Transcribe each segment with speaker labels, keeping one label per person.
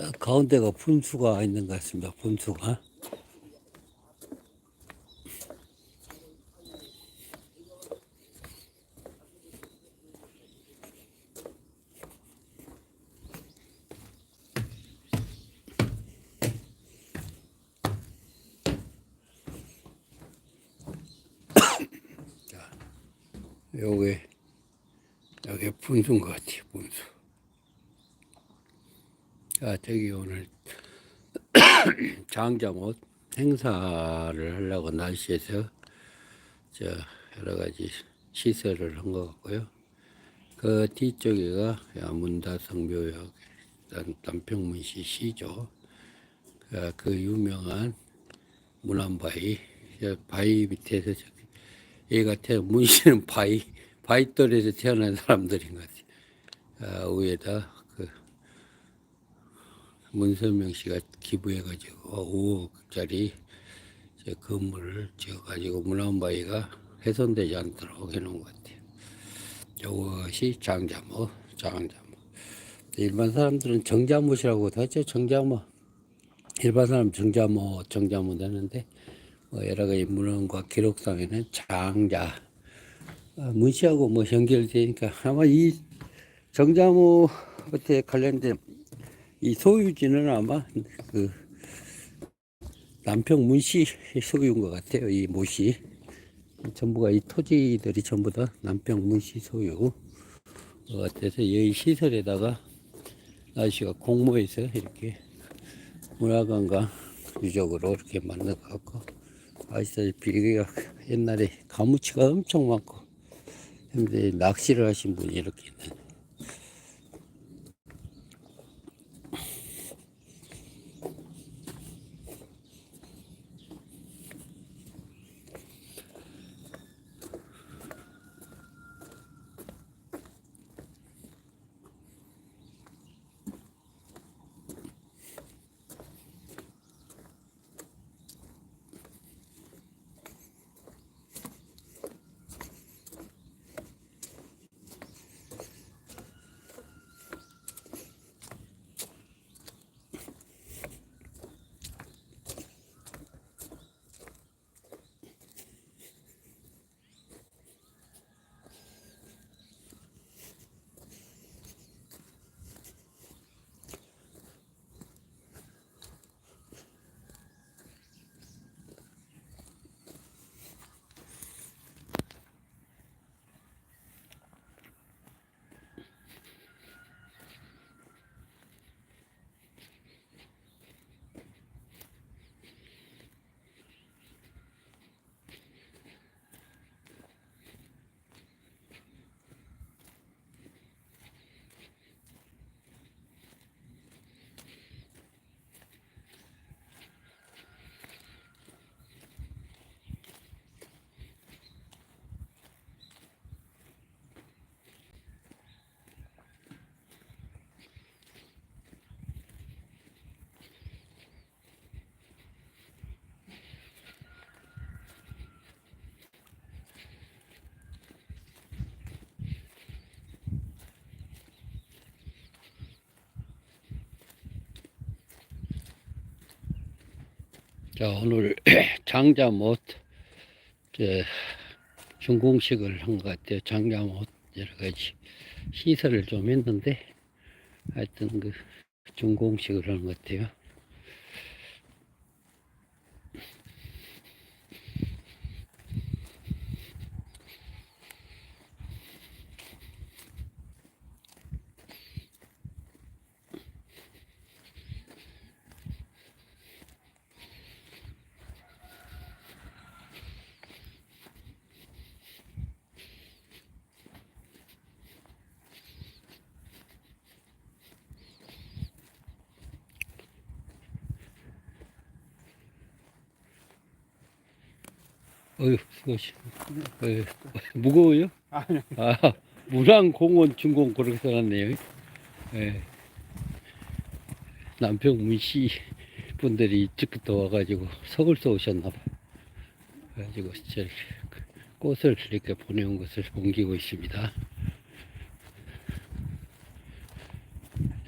Speaker 1: 아, 가운데가 분수가 있는 것 같습니다. 분수가. 자, 요게 여기 분수인 것 같아요. 분수. 자, 저기 오늘 장자못 행사를 하려고 날씨에서 저 여러 가지 시설을 한 것 같고요. 그 뒤쪽에가 문다성묘역 남평문시 시죠. 그, 그 유명한 문안바위 저 바위 밑에서 얘가 태 문씨는 바위 바위돌에서 태어난 사람들인 것 같아요. 아, 위에다 그 문선명 씨가 기부해가지고 5억짜리 건물을 지어가지고 문안바위가 훼손되지 않도록 해놓은 것 같아요. 이것이 장자모, 장자모. 일반 사람들은 정자못이라고 하죠. 정자모. 일반 사람 정자모, 정자모 되는데 뭐 여러 가지 문헌과 기록상에는 장자, 아, 문씨하고 뭐 연결되니까 아마 이 정자모한테 관련된 이 소유지는 아마 그 남평 문씨 소유인 것 같아요. 이 못이 전부가 이 토지들이 전부 다 남평 문씨 소유 것 같아서 이 시설에다가 아저씨가 공모해서 이렇게 문화관광 유적으로 이렇게 만들어갖고 아시다시피 이게 옛날에 가무치가 엄청 많고 근데 낚시를 하신 분이 이렇게 있는 자, 오늘 장자못 저 준공식을 한 것 같아요. 장자못 여러 가지 시설을 좀 했는데 하여튼 그 준공식을 한 것 같아요. 어휴, 수고시. 어휴, 무거워요?
Speaker 2: 아니요.
Speaker 1: 아, 문항공원 준공 그렇게 써놨네요. 예. 남평 문시 분들이 이쪽부터 와가지고 서울서 오셨나봐. 그래가지고 저 꽃을 이렇게 보내온 것을 옮기고 있습니다.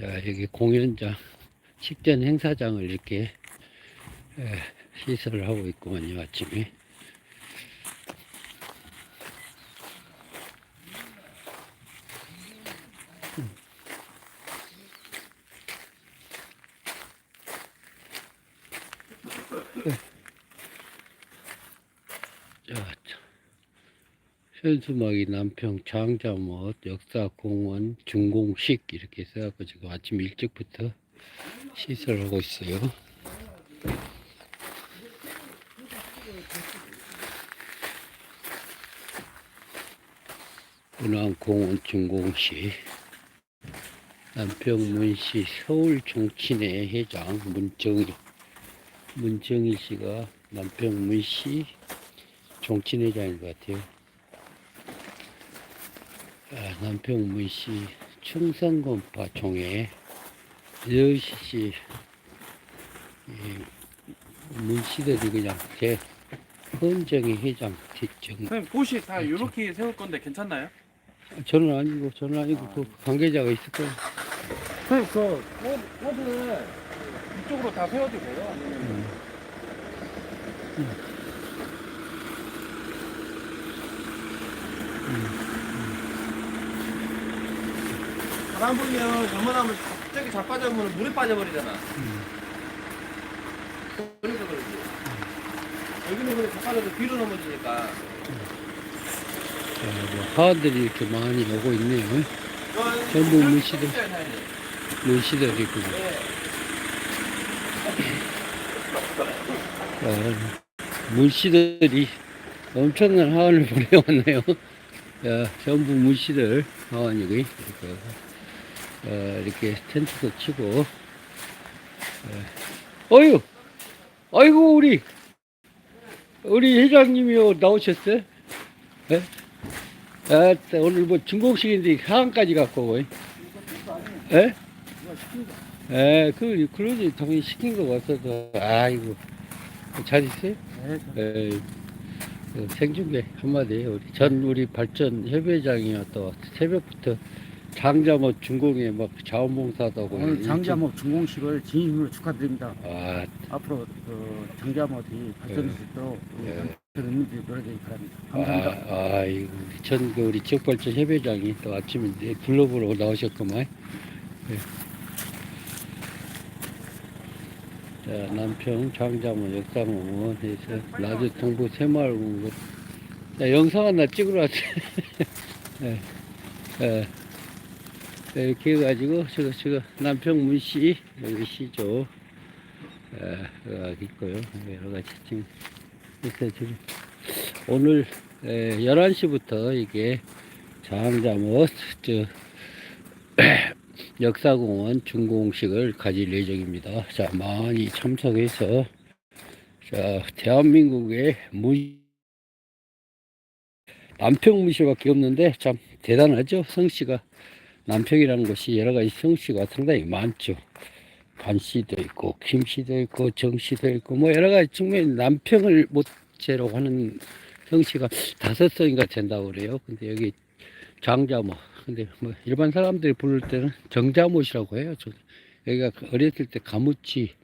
Speaker 1: 자, 여기 공연장 식전 행사장을 이렇게 에, 시설을 하고 있구만요 아침에 현수막이 남평 장자못 역사공원 준공식 이렇게 써갖고 지금 아침 일찍부터 시설하고 있어요. 문화공원 준공식. 남평 문시 서울 정치회 회장 문정일 문정일 씨가 남평 문시 정치회장인 것 같아요. 아, 남평문시 충성검파 총회 여시시 문시들이 그냥 제 헌정의 회장 뒷정
Speaker 2: 선생님 곳이 다 이렇게 세울 건데 괜찮나요?
Speaker 1: 저는 아니고 저는 아니고 그 관계자가 있을 거예요.
Speaker 2: 선생님 그 꽃, 꽃을 이쪽으로 다 세워도 돼요? 아니면
Speaker 3: 바람 불면 잘못하면 갑자기 자빠져면 물에 빠져버리잖아. 그래서 그러지. 여기는 그래 자빠져도 뒤로 넘어지니까.
Speaker 1: 아, 뭐 하원들이 이렇게 많이 오고 있네요.
Speaker 3: 이건
Speaker 1: 전부 물시들. 그
Speaker 3: 네.
Speaker 1: 아, 문씨들이 엄청난 하원을 보내왔네요. 야, 전부 문씨들 하원이고, 이렇게, 어, 이렇게 텐트도 치고, 어, 어휴! 아이고, 우리, 우리 회장님이 나오셨어요? 예? 아, 오늘 뭐 중국식인데 하원까지 갖고 오고, 예? 예, 그, 그러지. 당연히 시킨 거 왔어도, 아이고. 잘 있어요? 예, 그 생중계 한마디, 우리 전 우리 발전 협회장이요. 또 새벽부터 장자모 중공에 막 자원봉사도 하고.
Speaker 4: 오늘 장자목 중공식을 진심으로 축하드립니다.
Speaker 1: 아,
Speaker 4: 앞으로 그 장자목이 발전할 수 있도록
Speaker 1: 예.
Speaker 4: 우리 국민들이 노력하기 바랍니다.
Speaker 1: 아,
Speaker 4: 감사합니다.
Speaker 1: 아이고. 전, 그 우리 지역발전 협회장이 또 아침에 둘러보러 나오셨구만. 예. 자, 남평 장자모 역사공원에서 라디오 동부 새마을 공원. 자, 영상 하나 찍으러 왔어요. 예. 예. 예, 이렇게 해가지고, 저거, 저거, 남평 문시, 여기 시죠. 예, 있고요. 여러 가지 지금, 지금, 오늘, 예, 11시부터 이게 장자못, 저, 역사공원 준공식을 가질 예정입니다. 자, 많이 참석해서, 자, 대한민국의 문, 남평문시밖에 없는데 참 대단하죠. 성씨가 남평이라는 곳이 여러 가지 성씨가 상당히 많죠. 반씨도 있고 김씨도 있고 정씨도 있고 뭐 여러 가지 측면 남평을 못제로 하는 성씨가 다섯 성인가 된다고 그래요. 근데 여기 장자모 근데 뭐 일반 사람들이 부를 때는 정자못이라고 해요. 저- 여기가 어렸을 때 가무치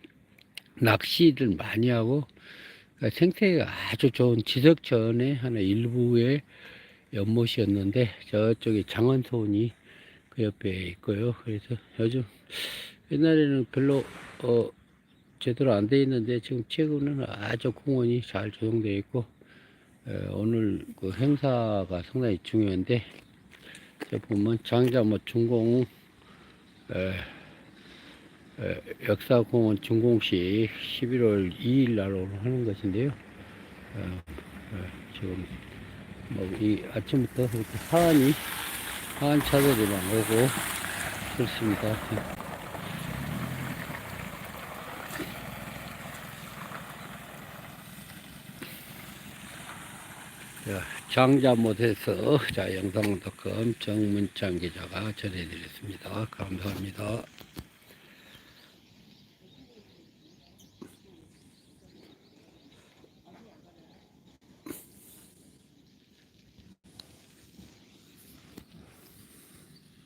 Speaker 1: 낚시를 많이 하고 그러니까 생태계가 아주 좋은 지석천의 하나 일부의 연못이었는데 저쪽에 장원소원이 그 옆에 있고요. 그래서 요즘 옛날에는 별로 어 제대로 안 돼 있는데 지금 최근에는 아주 공원이 잘 조성되어 있고 에, 오늘 그 행사가 상당히 중요한데 저 보면 장자모 중공 에, 에, 역사공원 준공식 11월 2일 날 오늘 하는 것인데요. 어, 어, 지금 뭐 이 아침부터 이렇게 하안이 하안 차들이 막 오고 그렇습니다. 자, 장자못에서 자 영상닷컴 정문창 기자가 전해드렸습니다. 감사합니다.